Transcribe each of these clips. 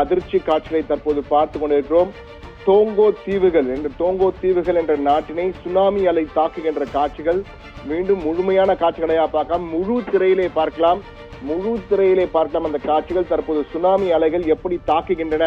அதிர்ச்சி காட்சிகளை தற்போது பார்த்து கொண்டிருக்கிறோம். டோங்கோ தீவுகள் என்ற டோங்கோ தீவுகள் என்ற நாட்டினை சுனாமி அலை தாக்குகின்ற காட்சிகள் மீண்டும் முழுமையான காட்சிகளையா பார்க்கலாம். முழு திரையிலே பார்க்கலாம். முழு திரையிலே பார்க்கலாம் அந்த காட்சிகள் தற்போது சுனாமி அலைகள் எப்படி தாக்குகின்றன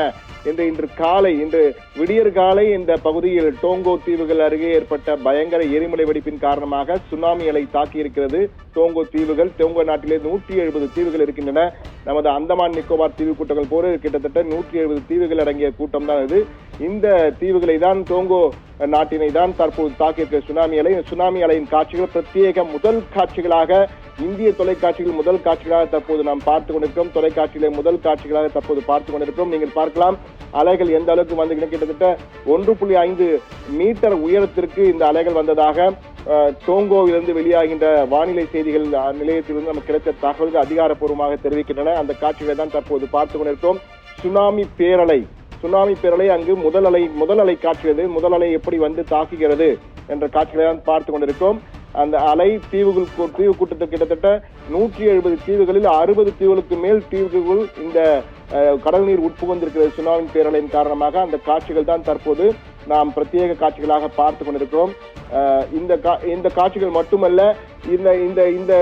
என்று இன்று காலை இன்று விடியற் காலை இந்த பகுதியில் டோங்கோ தீவுகள் அருகே ஏற்பட்ட பயங்கர எரிமலை வெடிப்பின் காரணமாக சுனாமி அலை தாக்கி இருக்கிறது டோங்கோ தீவுகள் டோங்கோ நாட்டிலே நூற்றி எழுபது தீவுகள் இருக்கின்றன. நமது அந்தமான் நிக்கோபார் தீவு கூட்டங்கள் போல கிட்டத்தட்ட நூற்றி எழுபது தீவுகள் அடங்கிய கூட்டம் தான் இது. இந்த தீவுகளை தான் டோங்கோ நாட்டினை தான் தற்போது தாக்கியிருக்கிற சுனாமி அலை. சுனாமி அலையின் காட்சிகள் பிரத்யேக முதல் காட்சிகளாக இந்திய தொலைக்காட்சிகள் முதல் காட்சிகளாக தற்போது நாம் பார்த்து கொண்டிருக்கிறோம். தொலைக்காட்சிகளை முதல் காட்சிகளாக தற்போது பார்த்து கொண்டிருக்கிறோம். நீங்கள் பார்க்கலாம் அலைகள் எந்த அளவுக்கு வந்து கிட்டத்தட்ட ஒன்று புள்ளி ஐந்து மீட்டர் உயரத்திற்கு இந்த அலைகள் வந்ததாக டோங்கோவிலிருந்து வெளியாகின்ற வானிலை செய்திகள் நிலையத்திலிருந்து நமக்கு கிடைத்த தகவல்கள் அதிகாரப்பூர்வமாக தெரிவிக்கின்றன. அந்த காட்சிகளை தான் தற்போது பார்த்து கொண்டிருக்கிறோம். சுனாமி பேரலை சுனாமி பேரலை அங்கு முதல் அலை முதல் அலை காட்சியது முதல் அலை எப்படி வந்து தாக்குகிறது என்ற காட்சிகளை தான் பார்த்து கொண்டிருக்கிறோம். அந்த அலை தீவுகள் கூ- தீவு கூட்டத்தில் கிட்டத்தட்ட நூற்றி எழுபது தீவுகளில் அறுபது தீவுகளுக்கு மேல் தீவுகள் இந்த கடல் நீர் உட்புகுந்திருக்கிறது சுனாமி பேரலையின் காரணமாக. அந்த காட்சிகள் தான் தற்போது நாம் பிரத்யேக காட்சிகளாக பார்த்து கொண்டிருக்கிறோம். இந்த கா- இந்த காட்சிகள் மட்டுமல்ல இந்த இந்த இந்த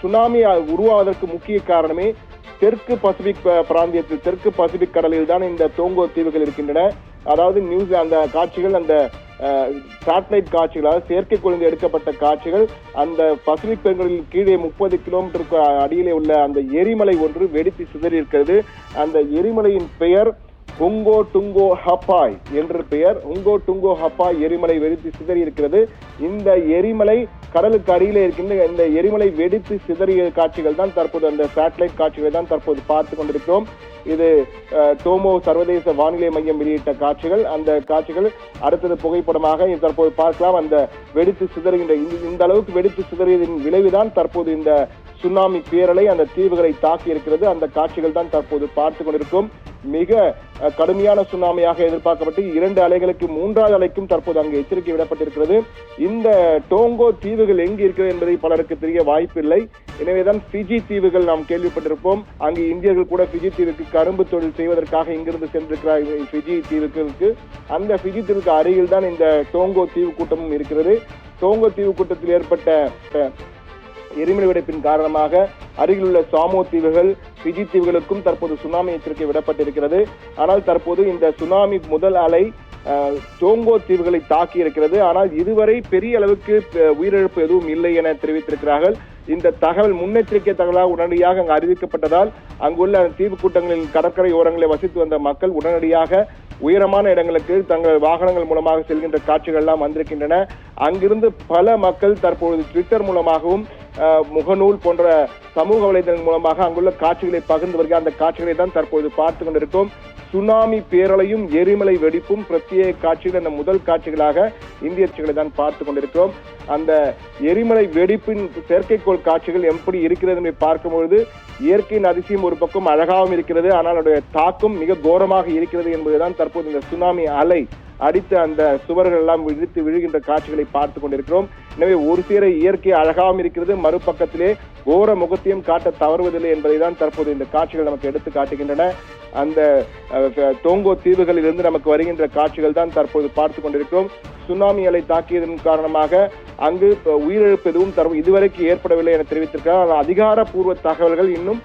சுனாமி உருவாவதற்கு முக்கிய காரணமே தெற்கு பசிபிக் ப- பிராந்தியத்தில் தெற்கு பசிபிக் கடலில் தான் இந்த தோங்கோ தீவுகள் இருக்கின்றன. அதாவது நியூஸ் அந்த காட்சிகள் அந்த சேட்டலைட் காட்சிகள் அதாவது செயற்கைக்கோளில் எடுக்கப்பட்ட காட்சிகள் அந்த பசிபிக் பெருங்கடலில் கீழே முப்பது கிலோமீட்டருக்கு அடியிலே உள்ள அந்த எரிமலை ஒன்று வெடித்து சிதறி இருக்கிறது அந்த எரிமலையின் பெயர் உங்கோ டுங்கோ ஹப்பாய் என்று பெயர். உங்கோ டுங்கோ ஹப்பாய் எரிமலை வெடித்து சிதறி இருக்கிறது. இந்த எரிமலை கடலுக்கு அடியிலே இருக்கின்ற இந்த எரிமலை வெடித்து சிதறிய காட்சிகள் தான் தற்போது அந்த சேட்டலைட் காட்சிகளை தான் தற்போது பார்த்து கொண்டிருக்கிறோம். இது டோமோ சர்வதேச வானிலை மையம் வெளியிட்ட காட்சிகள். அந்த காட்சிகள் அடுத்தது புகைப்படமாக தற்போது பார்க்கலாம். அந்த வெடித்து சிதறுகின்ற இந்த- இந்த அளவுக்கு வெடித்து சிதறியதின் விளைவுதான் தற்போது இந்த சுனாமி பேரலை அந்த தீவுகளை தாக்கி இருக்கிறது அந்த காட்சிகள் தான் தற்போது பார்த்து கொண்டிருக்கும் மிக கடுமையான சுனாமியாக எதிர்பார்க்கப்பட்டு இரண்டு அலைகளுக்கு மூன்றாவது அலைக்கும் தற்போது அங்கு எச்சரிக்கை விடப்பட்டிருக்கிறது. இந்த டோங்கோ தீவுகள் எங்கு இருக்கிறது என்பதை பலருக்கு தெரிய வாய்ப்பில்லை. எனவேதான் பிஜி தீவுகள் நாம் கேள்விப்பட்டிருப்போம். அங்கு இந்தியர்கள் கூட பிஜி தீவுக்கு கரும்பு தொழில் செய்வதற்காக இங்கிருந்து சென்றிருக்கிறார் பிஜி தீவுகளுக்கு. அந்த பிஜி தீவுக்கு அருகில் தான் இந்த டோங்கோ தீவு கூட்டமும் இருக்கிறது. டோங்கோ தீவு கூட்டத்தில் ஏற்பட்ட எரிமலை வெடிப்பின் காரணமாக அருகிலுள்ள சாமோ தீவுகள் பிஜி தீவுகளுக்கும் தற்போது சுனாமி எச்சரிக்கை விடப்பட்டிருக்கிறது. ஆனால் தற்போது இந்த சுனாமி முதல் அலை டோங்கோ தீவுகளை தாக்கி இருக்கிறது ஆனால் இதுவரை பெரிய அளவுக்கு உயிரிழப்பு எதுவும் இல்லை என தெரிவித்திருக்கிறார்கள். இந்த தகவல் முன்னெச்சரிக்கை தகவலாக உடனடியாக அங்கு அறிவிக்கப்பட்டதால் அங்குள்ள தீவு கூட்டங்களின் கடற்கரை ஓரங்களை வசித்து வந்த மக்கள் உடனடியாக உயரமான இடங்களுக்கு தங்கள் வாகனங்கள் மூலமாக செல்கின்ற காட்சிகள் எல்லாம் வந்திருக்கின்றன. அங்கிருந்து பல மக்கள் தற்பொழுது ட்விட்டர் மூலமாகவும் முகநூல் போன்ற சமூக வலைதளங்கள் மூலமாக அங்குள்ள காட்சிகளை பகிர்ந்து வருகிற அந்த காட்சிகளை தான் தற்போது பார்த்து கொண்டிருக்கோம் சுனாமி பேரலையும் எரிமலை வெடிப்பும் பிரத்யேக காட்சிகள் அந்த முதல் காட்சிகளாக இந்திய காட்சிகளை தான் பார்த்து கொண்டிருக்கிறோம். அந்த எரிமலை வெடிப்பின் செயற்கைக்கோள் காட்சிகள் எப்படி இருக்கிறது என்பதை பார்க்கும்பொழுது இயற்கையின் அதிசயம் ஒரு பக்கம் அழகாகவும் இருக்கிறது ஆனால் அதோடைய தாக்கம் மிக கோரமாக இருக்கிறது என்பதுதான் தற்போது இந்த சுனாமி அலை அடித்து அந்த சுவர்கள் எல்லாம் விழுத்து விழுகின்ற காட்சிகளை பார்த்து கொண்டிருக்கிறோம். எனவே ஒரு சீரை இயற்கை அழகாகவும் இருக்கிறது. மறுபக்கத்திலே கோர முகத்தையும் காட்ட தவறுவதில்லை என்பதை தான் தற்போது இந்த காட்சிகள் நமக்கு எடுத்து காட்டுகின்றன. அந்த தோங்கோ தீவுகளிலிருந்து டோங்கோ தீவுகளில் இருந்து நமக்கு வருகின்ற காட்சிகள் தான் தற்போது பார்த்து கொண்டிருக்கிறோம். சுனாமி அலை தாக்கியதன் காரணமாக அங்கு உயிரிழப்பு எதுவும் தரும் இதுவரைக்கும் ஏற்படவில்லை என தெரிவித்திருக்கிறார். ஆனால் அதிகாரப்பூர்வ தகவல்கள் இன்னும்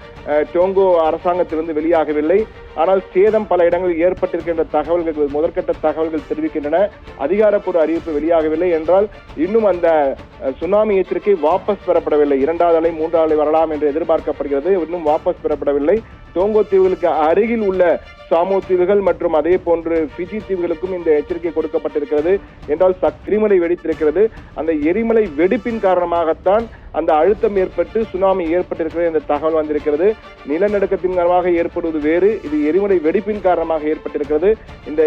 டோங்கோ அரசாங்கத்திலிருந்து வெளியாகவில்லை. ஆனால் சேதம் பல இடங்களில் ஏற்பட்டிருக்கின்ற தகவல்கள் முதற்கட்ட தகவல்கள் தெரிவிக்கின்றன. அதிகாரப்பூர்வ அறிவிப்பு வெளியாகவில்லை என்றால் இன்னும் அந்த சுனாமி எச்சரிக்கை வாபஸ் பெறப்படவில்லை. இரண்டாவது அலை மூன்றாவது அலை வரலாம் என்று எதிர்பார்க்கப்படுகிறது. இன்னும் வாபஸ் பெறப்படவில்லை. தோங்கோ தீவுகளுக்கு அருகில் உள்ள சாமோ தீவுகள் மற்றும் அதே போன்று பிஜி தீவுகளுக்கும் இந்த எச்சரிக்கை கொடுக்கப்பட்டிருக்கிறது. என்றால் சக்ரிமலை வெடித்திருக்கிறது. அந்த எரிமலை வெடிப்பின் காரணமாகத்தான் அந்த அழுத்தம் ஏற்பட்டு சுனாமி ஏற்பட்டிருக்கிறது என்ற தகவல் வந்திருக்கிறது. நிலநடுக்கத்தின் காரணமாக ஏற்படுவது வேறு இது எரிமலை வெடிப்பின் காரணமாக ஏற்பட்டிருக்கிறது. இந்த